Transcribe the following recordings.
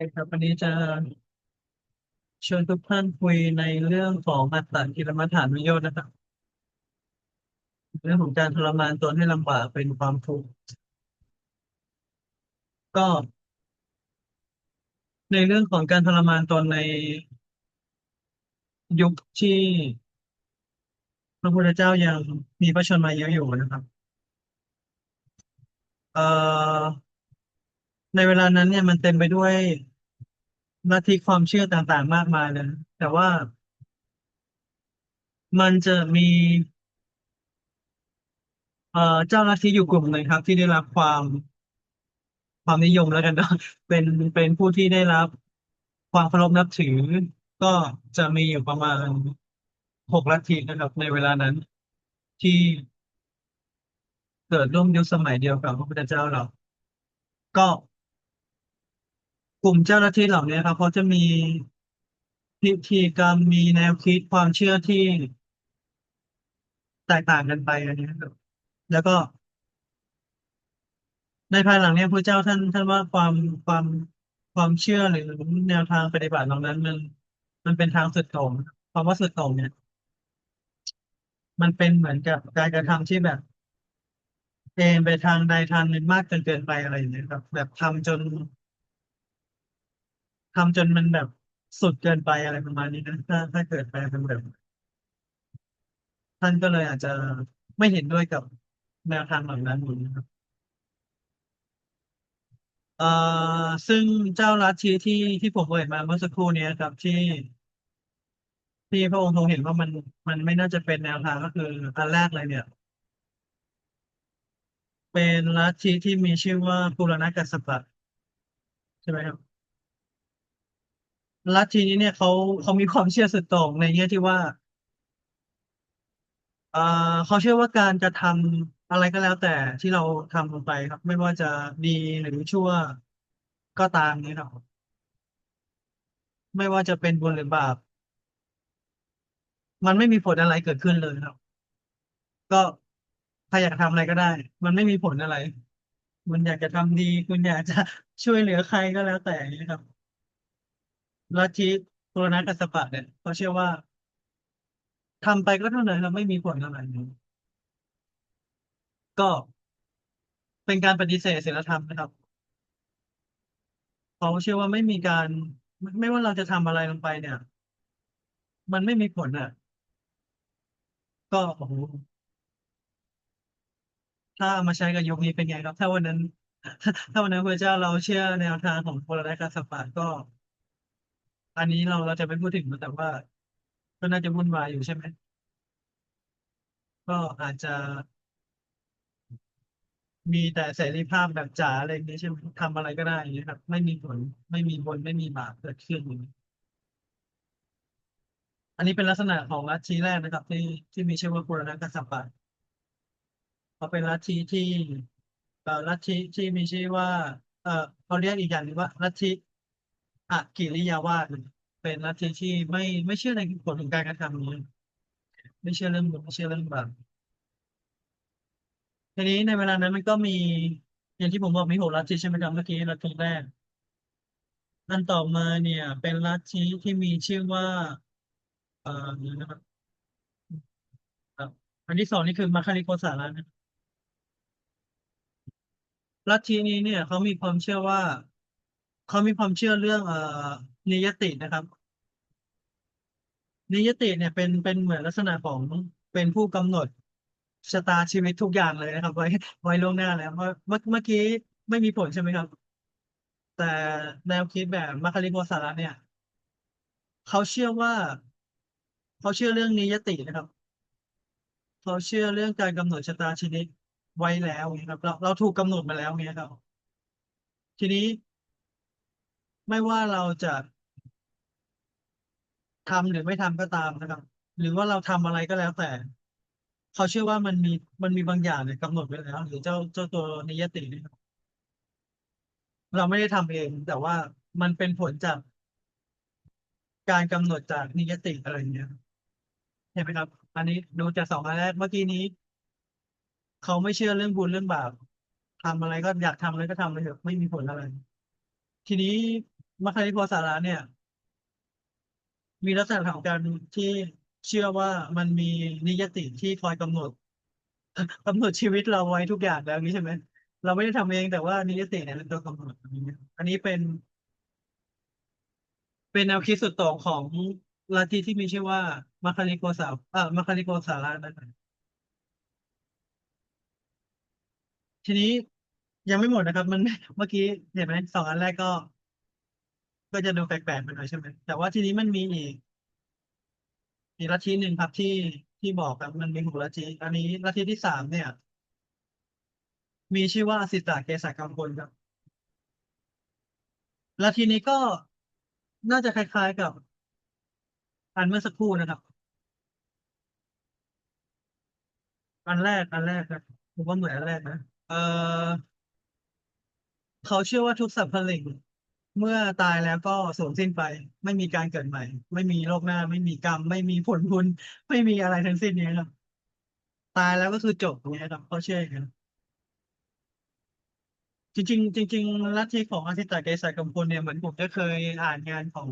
ครับวันนี้จะชวนทุกท่านคุยในเรื่องของอัตตกิลมัฏฐานุโยชน์นะครับ เรื่องของการทรมานตนให้ลำบากเป็นความทุกข์ก็ ในเรื่องของการทรมานตนในยุคที่พระพุทธเจ้ายังมีพระชนมายุอยู่นะครับเอ่อในเวลานั้นเนี่ยมันเต็มไปด้วย ลัทธิความเชื่อต่างๆ มากมายเลยแต่ว่ามันจะมีเอ่อเจ้าลัทธิอยู่กลุ่มหนึ่งครับ ที่ได้รับความความนิยมแล้วกันเนาะเป็นเป็นผู้ที่ได้รับความเคารพนับถือ ก็จะมีอยู่ประมาณหกลัทธินะครับในเวลานั้น ที่เกิดร่วมยุคสมัยเดียวกับพระพุทธเจ้าเรา ก็ กลุ่มเจ้าหน้าที่เหล่านี้ครับเขาจะมีพิธีกรรมมีแนวคิดความเชื่อที่แตกต่างกันไปอันนี้ครับแล้วก็ ในภายหลังเนี่ยพระเจ้าท่านท่านว่าความความความเชื่อหรือแนวทางปฏิบัติเหล่านั้น มัน มันเป็นทางสุดโต่งความว่าสุดโต่งเนี่ย มันเป็นเหมือนกับการกระทำที่แบบเอ็นไปทางใดทางหนึ่งมากจนเกินไปอะไรอย่างเงี้ยครับ แบบทำจน ทำจนมันแบบสุดเกินไปอะไรประมาณนี้นะถ้าถ้าเกิดไปเป็นแบบ ท่านก็เลยอาจจะไม่เห็นด้วยกับแนวทางเหล่านั้นอยู่นะครับเอ่อซึ่งเจ้าลัทธิที่ที่ผมเอ่ยมาเมื่อสักครู่เนี้ยครับที่ ที่พระองค์ทรงเห็นว่ามันมันไม่น่าจะเป็นแนวทางก็คืออันแรกเลยเนี่ย เป็นลัทธิที่มีชื่อว่าปุรณกัสสปะใช่ไหมครับ ลัทธินี้เนี่ยเขาเขามีความเชื่อสุดโต่งในแง่ที่ว่าเอ่อเขาเชื่อว่าการจะทำอะไรก็แล้วแต่ที่เราทำลงไปครับ ไม่ว่าจะดีหรือชั่วก็ตามนี้ครับไม่ว่าจะเป็นบุญหรือบาป มันไม่มีผลอะไรเกิดขึ้นเลยครับ ก็ใครอยากทำอะไรก็ได้ มันไม่มีผลอะไร มันอยากจะทำดี คุณอยากจะช่วยเหลือใครก็แล้วแต่นะครับ ลัทธิปุรณกัสสปะเนี่ยเขาเชื่อว่าทำไปก็เท่านั้นเราไม่มีผลอะไรก็เป็นการปฏิเสธศีลธรรมนะครับเขาเชื่อว่าไม่มีการไม่ว่าเราจะทำอะไรลงไปเนี่ย มันไม่มีผลอะ ก็โอ้โหถ้ามาใช้กับยุคนี้เป็นไงครับ ถ้าวันนั้น ถ้าวันนั้นพระเจ้าเราเชื่อแนวทางของปุรณกัสสปะก็ อันนี้เราเราจะไม่พูดถึงแต่ว่า ก็น่าจะวุ่นวายอยู่ใช่ไหม ก็อาจจะมีแต่เสรีภาพแบบจ๋าอะไรอย่างนี้ใช่ไหมทำอะไรก็ได้อย่างนี้ครับ ไม่มีผลไม่มีบุญไม่มีบาปเกิดขึ้นอย่างนี้อันนี้เป็นลักษณะของลัทธิแรกนะครับ ที่ที่มีชื่อว่าปุรณกัสสปะเขาเป็นลัทธิที่เอ่อลัทธิที่มีชื่อว่า เอ่อเขาเรียกอีกอย่างหนึงว่าลัทธิ อกิริยาวาทเป็นลัทธิที่ไม่ไม่เชื่อในผลของการกระทำนี้ไม่เชื่อเรื่องบุญไม่เชื่อเรื่องบาปทีนี้ในเวลานั้นมันก็มีอย่างที่ผมบอกมีหกลัทธิใช่ไหมครับเมื่อกี้ลัทธิแรกอันต่อมาเนี่ย เป็นลัทธิที่มีชื่อว่าเอ่อนี่นะครับอันที่สองนี่คือมัคคริโกสาระนะลัทธินี้เนี่ยเขามีความเชื่อว่า เขามีความเชื่อเรื่องเอ่อนิยตินะครับ นิยติเนี่ยเป็นเป็นเหมือนลักษณะของเป็นผู้กำหนดชะตาชีวิตทุกอย่างเลยนะครับ ไว้ไว้ล่วงหน้าแล้วเพราะเมื่อเมื่อกี้ไม่มีผลใช่ไหมครับ แต่แนวคิดแบบมัคคริโกสาระเนี่ยเขาเชื่อว่าเขาเชื่อเรื่องนิยตินะครับเขาเชื่อเรื่องการกำหนดชะตาชีวิตไว้แล้วนะครับ เราเราถูกกำหนดมาแล้วเนี่ยครับ ทีนี้ ไม่ว่าเราจะทำหรือไม่ทำก็ตามนะครับ หรือว่าเราทำอะไรก็แล้วแต่ เขาเชื่อว่ามันมีมันมีบางอย่างเนี่ยกำหนดไว้แล้ว หรือเจ้าเจ้าตัวนิยติเนี่ยเราไม่ได้ทำเอง แต่ว่ามันเป็นผลจากการกำหนดจากนิยติอะไรอย่างเงี้ยเห็นไหมครับ อันนี้ดูจากสองอันแรกเมื่อกี้นี้ เขาไม่เชื่อเรื่องบุญเรื่องบาปทำอะไรก็อยากทำอะไรก็ทำเลยเถอะไม่มีผลอะไร ทีนี้ มัคคิริโกสาระเนี่ย มีลักษณะของการที่เชื่อว่ามันมีนิยติที่คอยกำหนดกำหนดชีวิตเราไว้ทุกอย่างแล้วนี้ใช่ไหมเราไม่ได้ทำเองแต่ว่านิยติเนี่ยเป็นตัวกำหนดอันนี้เป็น เป็นแนวคิดสุดโต่งของลัทธิที่มีชื่อว่ามัคคิริโกสาเอ่อมัคคิริโกสาระนะครับทีนี้ยังไม่หมดนะครับ มันเมื่อกี้เห็นไหมสองอันแรกก็ ก็จะดูแปลกๆไปหน่อยใช่ไหมแต่ว่าทีนี้มันมีอีกอีกลัทธิหนึ่งครับที่ที่บอกครับมันมีหกลัทธิอันนี้ลัทธิที่สามเนี่ย มีชื่อว่าอสิตาเกษกัมพลครับลัทธินี้ก็น่าจะคล้าย ๆกับอันเมื่อสักครู่นะครับ อันแรกอันแรกนะผมว่าเหมือนอันแรกนะเออเขาเชื่อว่าทุกสรรพสิ่ง เมื่อตายแล้วก็สูญสิ้นไป ไม่มีการเกิดใหม่ ไม่มีโลกหน้า ไม่มีกรรม ไม่มีผลบุญไม่มีอะไรทั้งสิ้นเนี้ครับ ตายแล้วก็คือจบอย่างเงี้ยครับเขาเชื่ออย่างนั้นจริง ๆ จริง ๆ ลัทธิของอาทิตย์เกษกัมพลเนี่ยเหมือนผมจะเคยอ่านงานของ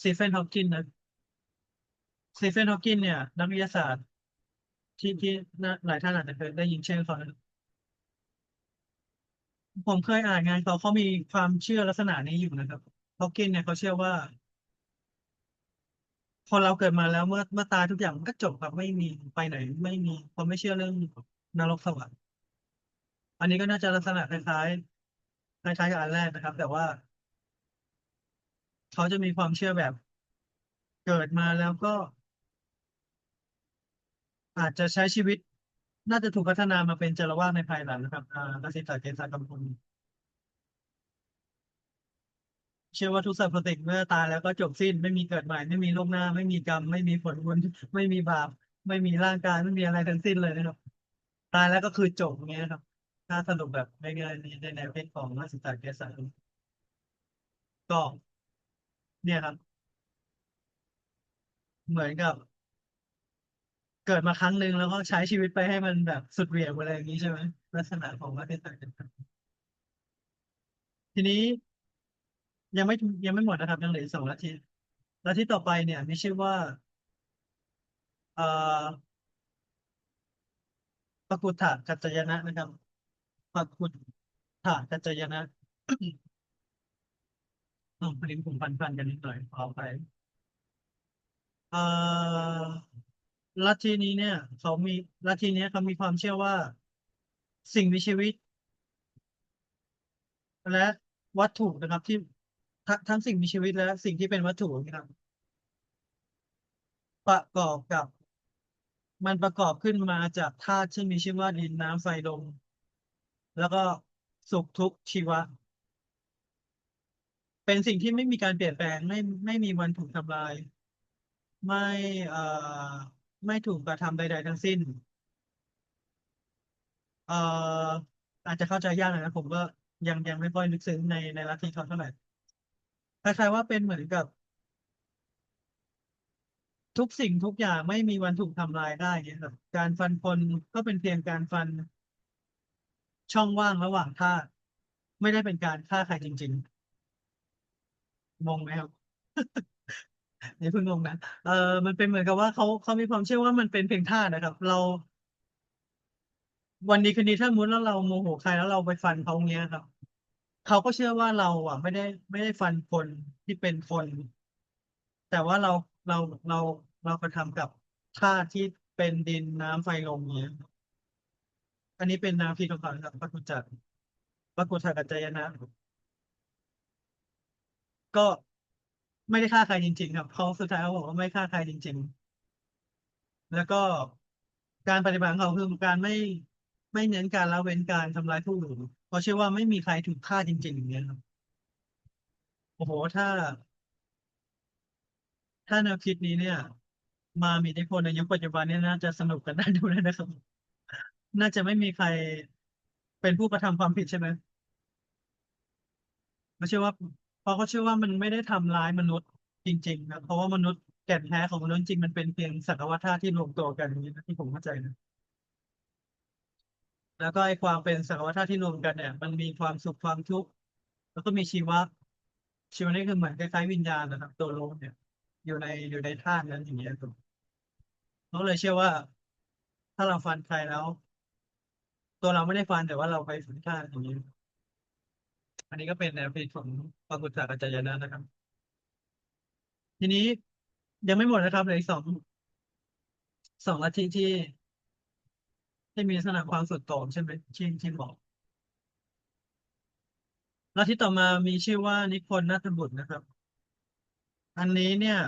สตีเฟนฮอว์กินนะสตีเฟนฮอว์กินเนี่ย นักวิทยาศาสตร์ ที่ที่หลายท่านอาจจะเคยได้ยินชื่อเขานะ ผมเคยอ่านงานเขาเขามีความเชื่อลักษณะนี้อยู่นะครับฮอว์กินเนี่ยเขาเชื่อว่า พอเราเกิดมาแล้วเมื่อเมื่อตายทุกอย่างมันก็จบครับไม่มีไปไหน ไม่มีเขาไม่เชื่อเรื่องนรกสวรรค์อันนี้ก็น่าจะลักษณะคล้ายๆคล้ายๆกับอันแรกนะครับ แต่ว่าเขาจะมีความเชื่อแบบเกิดมาแล้วก็ อาจจะใช้ชีวิต น่าจะถูกพัฒนามาเป็นจารวาสในภายหลังนะครับอ่ากสิตาเกษากัมพลเชื่อว่าทุกสรรพสิ่งเมื่อตายแล้วก็จบสิ้น ไม่มีเกิดใหม่ ไม่มีโลกหน้า ไม่มีกรรม ไม่มีผลบุญไม่มีบาป ไม่มีร่างกาย ไม่มีอะไรทั้งสิ้นเลยนะครับ ตายแล้วก็คือจบอย่างเงี้ยครับ ถ้าสรุปแบบในในแนวเพศของนักศึกษาเกษาก็ เนี่ยครับ เหมือนกับ เกิดมาครั้งหนึ่งแล้วก็ใช้ชีวิตไปให้มันแบบสุดเหวี่ยงอะไรอย่างนี้ใช่ไหมลักษณะของนักศึกษาเกษาทีนี้ยังไม่ยังไม่หมดนะครับ ยังเหลืออีกสองลัทธิลัทธิต่อไปเนี่ยมีชื่อว่าเอ่อปกุฏฐกัจจายนะนะครับปกุฏฐกัจจายนะอ๋อพอดีผมพันๆกันนิดหน่อยขอไปเอ่อ ลัทธินี้เนี่ยเขามีลัทธิเนี้ยเขามีความเชื่อว่า สิ่งมีชีวิต และวัตถุนะครับ ที่ทั้งทั้งสิ่งมีชีวิตและสิ่งที่เป็นวัตถุนะครับประกอบกับ มันประกอบขึ้นมาจากธาตุที่มีชื่อว่าดินน้ำไฟลมแล้วก็สุขทุกข์ชีวะ เป็นสิ่งที่ไม่มีการเปลี่ยนแปลงไม่ไม่มีวันถูกทำลาย ไม่เอ่อ ไม่ถูกกระทำใด ๆ ทั้งสิ้น เอ่ออาจจะเข้าใจยากหน่อยนะผมก็ยังยังไม่ค่อยลึกซึ้งในในลัทธิเขาเท่าไหร่คล้ายๆว่าเป็นเหมือนกับ ทุกสิ่งทุกอย่างไม่มีวันถูกทำลายได้เนี่ยครับการฟันคนก็เป็นเพียงการฟันช่องว่างระหว่างธาตุไม่ได้เป็นการฆ่าใครจริง ๆ งงไหมครับ นี่เพิ่งงงนะ เออมันเป็นเหมือนกับว่าเขาเขามีความเชื่อว่ามันเป็นเพียงธาตุนะครับ เรา วันนี้คืนนี้ถ้ามุติแล้วเราโมโหใครแล้วเราไปฟันเขาเงี้ยครับ เขาก็เชื่อว่าเราอะ ไม่ได้ไม่ได้ฟันคนที่เป็นคน แต่ว่าเราเราเราเรากระทำกับธาตุที่เป็นดินน้ำไฟลมเนี้ยอันนี้เป็นนามที่ของเขาครับปกุจักรปกุจจกัจจายนะ ก็ ไม่ได้ฆ่าใครจริง ๆ ครับเขาสุดท้ายเขาบอกว่าไม่ฆ่าใครจริง ๆ แล้วก็การปฏิบัติของเขาคือการไม่ไม่เน้นการละเว้นการทำร้ายผู้อื่นเพราะเชื่อว่าไม่มีใครถูกฆ่าจริง ๆ อย่างเงี้ยครับโอ้โหถ้า ถ้าแนวคิดนี้เนี่ย มามีอิทธิพลในยุคปัจจุบันเนี่ยน่าจะสนุกกันได้ดูเลยนะครับ น่าจะไม่มีใครเป็นผู้กระทำความผิดใช่ไหมเขาเชื่อว่า เพราะเขาเชื่อว่ามันไม่ได้ทำร้ายมนุษย์จริงๆนะเพราะว่ามนุษย์แก่นแท้ของมนุษย์จริงมันเป็นเพียงสักวธาตุที่รวมตัวกันอย่างนี้นะที่ผมเข้าใจนะแล้วก็ไอ้ความเป็นสักวธาตุที่รวมกันเนี่ย มันมีความสุขความทุกข์แล้วก็มีชีวะชีวะนี่คือเหมือนคล้ายๆวิญญาณนะครับ ตัวโลกเนี่ย อยู่ในอยู่ในธาตุนั้นอย่างเงี้ยครับเขาเลยเชื่อว่า ถ้าเราฟันใครแล้ว ตัวเราไม่ได้ฟันแต่ว่าเราไปฝืนธาตุอย่างนี้ อันนี้ก็เป็นแนวคิดของปากุจากัจจายนะนะครับ ทีนี้ยังไม่หมดนะครับเหลืออีกสองสองลัทธิที่ ที่มีลักษณะความสุดโต่งใช่ไหมที่ที่บอกลัทธิต่อมามีชื่อว่านิพนธ์นัทบุตรนะครับ อันนี้เนี่ย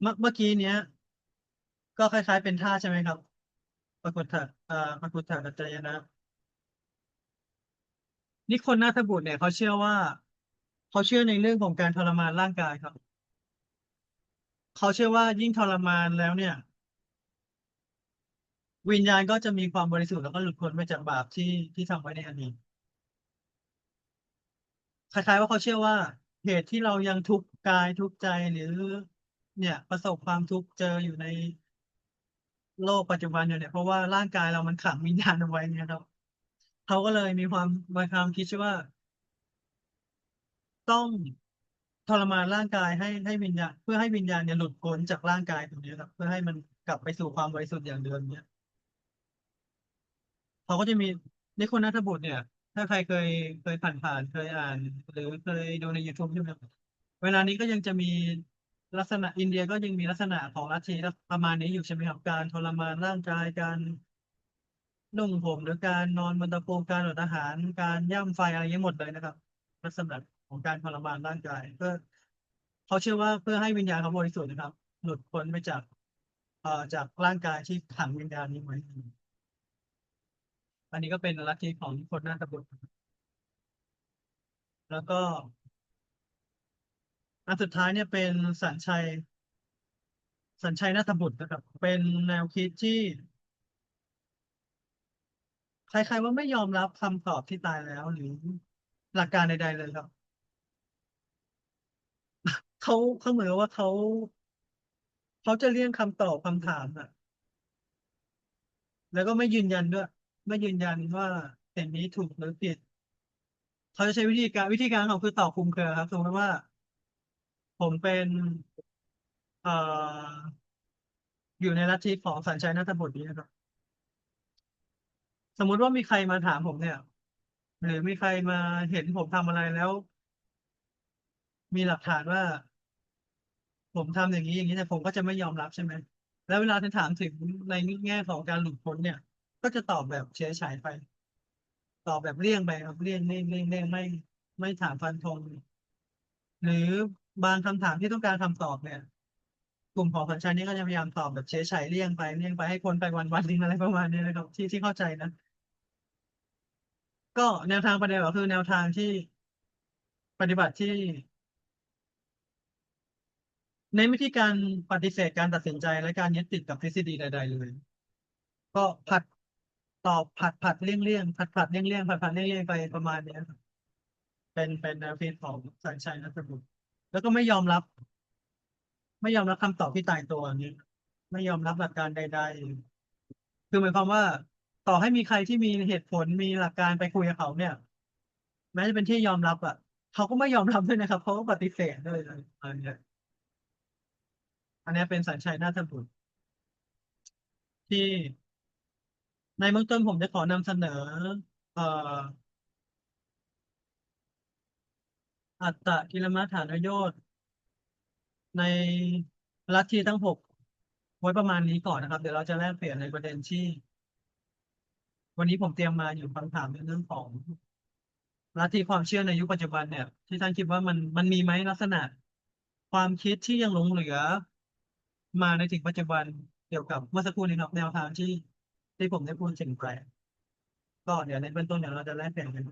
เมื่อเมื่อกี้เนี้ย ก็คล้ายๆเป็นท่าใช่ไหมครับปรากฏถะอ่าปรากฏกัจจายนะ นิคนนาถบุตรเนี่ยเขาเชื่อว่า เขาเชื่อในเรื่องของการทรมานร่างกายครับ เขาเชื่อว่ายิ่งทรมานแล้วเนี่ย วิญญาณก็จะมีความบริสุทธิ์แล้วก็หลุดพ้นไปจากบาปที่ที่ทำไว้ในอดีตคล้ายๆว่าเขาเชื่อว่าเหตุที่เรายังทุกข์กายทุกข์ใจหรือ เนี่ย ประสบความทุกข์เจออยู่ในโลกปัจจุบันอยู่เนี่ยเพราะว่าร่างกายเรามันขังวิญญาณเอาไว้เนี่ยครับ เขาก็เลยมีความมีความคิดว่า ต้องทรมานร่างกายให้ให้วิญญาณเพื่อให้วิญญาณเนี่ยหลุดพ้นจากร่างกายตรงนี้ครับ เพื่อให้มันกลับไปสู่ความบริสุทธิ์อย่างเดิมเนี่ยเขาก็จะมีนิโคนัทบุตรเนี่ย ถ้าใครเคยเคยผ่านผ่านเคยอ่าน หรือเคยดูใน YouTube ใช่ไหมครับเวลานี้ก็ยังจะมีลักษณะอินเดียก็ยังมีลักษณะของลัทธิประมาณนี้อยู่ใช่ไหมครับการทรมานร่างกายการ นุ่งห่มหรือการนอนบนตะปูการอดอาหาร การย่ำไฟอะไรเงี้ยหมดเลยนะครับลักษณะของการทรมานร่างกายเพื่อเขาเชื่อว่าเพื่อให้วิญญาณเขาบริสุทธิ์นะครับ หลุดพ้นไปจากเอ่อจากร่างกายที่ขังวิญญาณนี้ไว้อันนี้ก็เป็นลัทธิของคนนาถบุตรแล้วก็อันสุดท้ายเนี่ยเป็นสัญชัย สัญชัยนาถบุตรนะครับ เป็นแนวคิดที่ ใครๆว่าไม่ยอมรับคำตอบที่ตายแล้วหรือหลักการใดๆเลยครับเขาเขาเหมือนว่าเขาเขาจะเลี่ยงคำตอบคำถามอะแล้วก็ไม่ยืนยันด้วย ไม่ยืนยันว่าสิ่งนี้ถูกหรือผิดเขาจะใช้วิธีการวิธีการของคือตอบคุมเครือครับสมมติว่า ผมเป็นเอ่ออยู่ในลัทธิของสัญชัยนาถบุตรนี้นะครับ สมมุติว่ามีใครมาถามผมเนี่ย หรือมีใครมาเห็นผมทำอะไรแล้ว มีหลักฐานว่า ผมทำอย่างนี้อย่างนี้แต่ผมก็จะไม่ยอมรับใช่ไหมแล้วเวลาที่ถามถึงในแง่ของการหลุดพ้นเนี่ย ก็จะตอบแบบเฉยฉยไป ตอบแบบเลี่ยงไปครับเลี่ยงเลี่ยงเลี่ยงเลี่ยงไม่ไม่ถามฟันธงหรือบางคำถามที่ต้องการคำตอบเนี่ย กลุ่มของสัญชัยนี้ก็จะพยายามตอบแบบเฉยฉยเลี่ยงไปเลี่ยงไปให้คนไปวันวันนึงอะไรประมาณนี้นะครับที่ที่เข้าใจนะ ก็แนวทางปฏิบัติคือแนวทางที่ปฏิบัติที่ ในวิธีการปฏิเสธการตัดสินใจและการยึดติดกับทฤษฎีใด ๆ เลย ก็ผัดตอบผัดผัดเลี่ยงเลี่ยงผัดผัดเลี่ยงเลี่ยงผัดผัดเลี่ยงเลี่ยงไปประมาณเนี้ยเป็นเป็นแนวคิดของสัญชัยนัทบุตรแล้วก็ไม่ยอมรับ ไม่ยอมรับคำตอบที่ตายตัวนี้ ไม่ยอมรับหลักการใด ๆ คือหมายความว่า ต่อให้มีใครที่มีเหตุผลมีหลักการไปคุยกับเขาเนี่ย แม้จะเป็นที่ยอมรับอะเขาก็ไม่ยอมรับด้วยนะครับเขาก็ปฏิเสธด้วยอันเนี้ยอันนี้เป็นสัญชัยนาถบุตรที่ในเบื้องต้นผมจะขอนำเสนอ เอ่ออัตตกิลมัฏฐานโยชน์ในลัทธิทั้งหกไว้ประมาณนี้ก่อนนะครับ เดี๋ยวเราจะแลกเปลี่ยนในประเด็นที่ วันนี้ผมเตรียมมาอยู่คำถามในเรื่องของลัทธิความเชื่อในยุคปัจจุบันเนี่ย ที่ท่านคิดว่ามันมันมีไหมลักษณะ ความคิดที่ยังหลงเหลือ มาในถึงปัจจุบันเกี่ยวกับเมื่อสักครู่นี้ครับแนวทางที่ที่ผมได้พูดถึงไปก็เดี๋ยวในเบื้องต้นเดี๋ยวเราจะแลกเปลี่ยนกัน